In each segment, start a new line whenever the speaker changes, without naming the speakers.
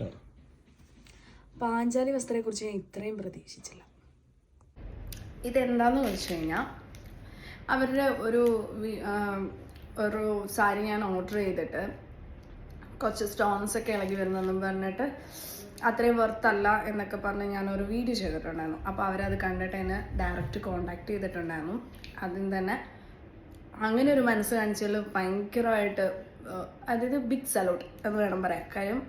ഇഷ്ടമാണ്.
പാഞ്ചാലി വസ്ത്രത്തെക്കുറിച്ച് ഞാൻ ഇത്രയും പ്രതീക്ഷിച്ചില്ല.
ഇതെന്താന്ന് വെച്ച് കഴിഞ്ഞാൽ അവരുടെ ഒരു ഒരു സാരി ഞാൻ ഓർഡർ ചെയ്തിട്ട് കുറച്ച് സ്റ്റോൺസ് ഒക്കെ ഇളകി വരുന്നെന്നും പറഞ്ഞിട്ട് അത്രയും വെർത്തല്ല എന്നൊക്കെ പറഞ്ഞ് ഞാൻ ഒരു വീഡിയോ ചെയ്തിട്ടുണ്ടായിരുന്നു. അപ്പോൾ അവരത് കണ്ടിട്ട് എന്നെ ഡയറക്റ്റ് കോണ്ടാക്ട് ചെയ്തിട്ടുണ്ടായിരുന്നു. അതിൽ തന്നെ അങ്ങനെ ഒരു മനസ്സ് കാണിച്ചാൽ ഭയങ്കരമായിട്ട് അതായത് ബിഗ് സലൂട്ട് എന്ന് വേണം പറയാം കാര്യം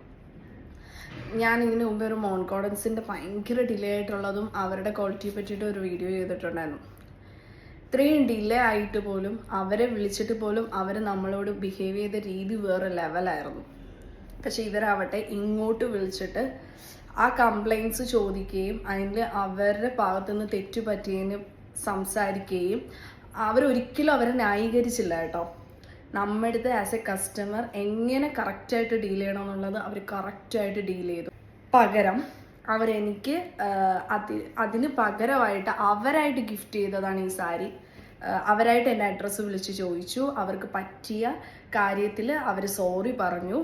ഞാൻ ഇതിനു മുമ്പേ ഒരു മോൺകോഡൻസിന്റെ ഭയങ്കര ഡിലേ ആയിട്ടുള്ളതും അവരുടെ ക്വാളിറ്റിയെ പറ്റിയിട്ട് ഒരു വീഡിയോ ചെയ്തിട്ടുണ്ടായിരുന്നു. ഇത്രയും ഡിലേ ആയിട്ട് പോലും അവരെ വിളിച്ചിട്ട് പോലും അവർ നമ്മളോട് ബിഹേവ് ചെയ്ത രീതി വേറെ ലെവലായിരുന്നു പക്ഷെ ഇവരാവട്ടെ ഇങ്ങോട്ട് വിളിച്ചിട്ട് ആ കംപ്ലൈന്റ്സ് ചോദിക്കുകയും അതിൽ അവരുടെ ഭാഗത്തുനിന്ന് തെറ്റുപറ്റിയതിന് സംസാരിക്കുകയും അവരൊരിക്കലും അവരെ ന്യായീകരിച്ചില്ല കേട്ടോ. നമ്മുടെ ആസ് എ കസ്റ്റമർ എങ്ങനെ കറക്റ്റായിട്ട് ഡീൽ ചെയ്യണമെന്നുള്ളത് അവർ കറക്റ്റായിട്ട് ഡീൽ ചെയ്തു. പകരം അവരെനിക്ക് അതി അതിന് പകരമായിട്ട് അവരായിട്ട് ഗിഫ്റ്റ് ചെയ്തതാണ് ഈ സാരി. അവരായിട്ട് എന്റെ അഡ്രസ്സ് വിളിച്ച് ചോദിച്ചു. അവർക്ക് പറ്റിയ കാര്യത്തിൽ അവർ സോറി പറഞ്ഞു.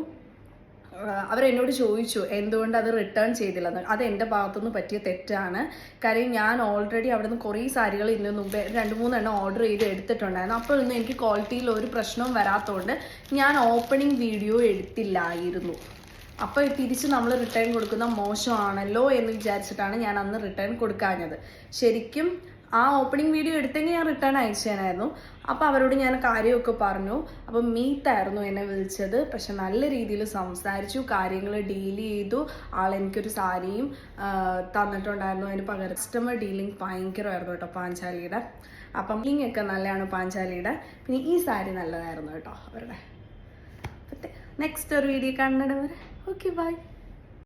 അവരെന്നോട് ചോദിച്ചു എന്തുകൊണ്ട് അത് റിട്ടേൺ ചെയ്തില്ലെന്ന് അത് എന്റെ ഭാഗത്തുനിന്ന് പറ്റിയ തെറ്റാണ്. കാര്യം ഞാൻ ഓൾറെഡി അവിടെ നിന്ന് കുറേ സാരികൾ ഇന്ന് മുമ്പേ രണ്ട് മൂന്നെണ്ണം ഓർഡർ ചെയ്ത് എടുത്തിട്ടുണ്ടായിരുന്നു. അപ്പോൾ ഒന്നും എനിക്ക് ക്വാളിറ്റിയിൽ ഒരു പ്രശ്നവും വരാത്തതുകൊണ്ട് ഞാൻ ഓപ്പണിംഗ് വീഡിയോ എടുത്തില്ലായിരുന്നു. അപ്പോൾ തിരിച്ച് നമ്മൾ റിട്ടേൺ കൊടുക്കുന്ന മോശമാണല്ലോ എന്ന് വിചാരിച്ചിട്ടാണ് ഞാൻ അന്ന് റിട്ടേൺ കൊടുക്കാഞ്ഞത്. ശരിക്കും ആ ഓപ്പണിംഗ് വീഡിയോ എടുത്തെങ്കിൽ ഞാൻ റിട്ടേൺ അയച്ചേനായിരുന്നു. അപ്പോൾ അവരോട് ഞാൻ കാര്യമൊക്കെ പറഞ്ഞു. അപ്പം മീത്തായിരുന്നു എന്നെ വിളിച്ചത്. പക്ഷെ നല്ല രീതിയിൽ സംസാരിച്ചു കാര്യങ്ങൾ ഡീൽ ചെയ്തു. ആൾ എനിക്കൊരു സാരിയും തന്നിട്ടുണ്ടായിരുന്നു. അതിന് പകരം കസ്റ്റമർ ഡീലിംഗ് ഭയങ്കരമായിരുന്നു കേട്ടോ പാഞ്ചാലിയുടെ. അപ്പം ഡീലിംഗ് ഒക്കെ നല്ലതാണ് പാഞ്ചാലിയുടെ. പിന്നെ ഈ സാരി നല്ലതായിരുന്നു കേട്ടോ അവരുടെ. നെക്സ്റ്റ് ഒരു വീഡിയോ കാണുന്നിടം വരെ ഓക്കെ ബൈ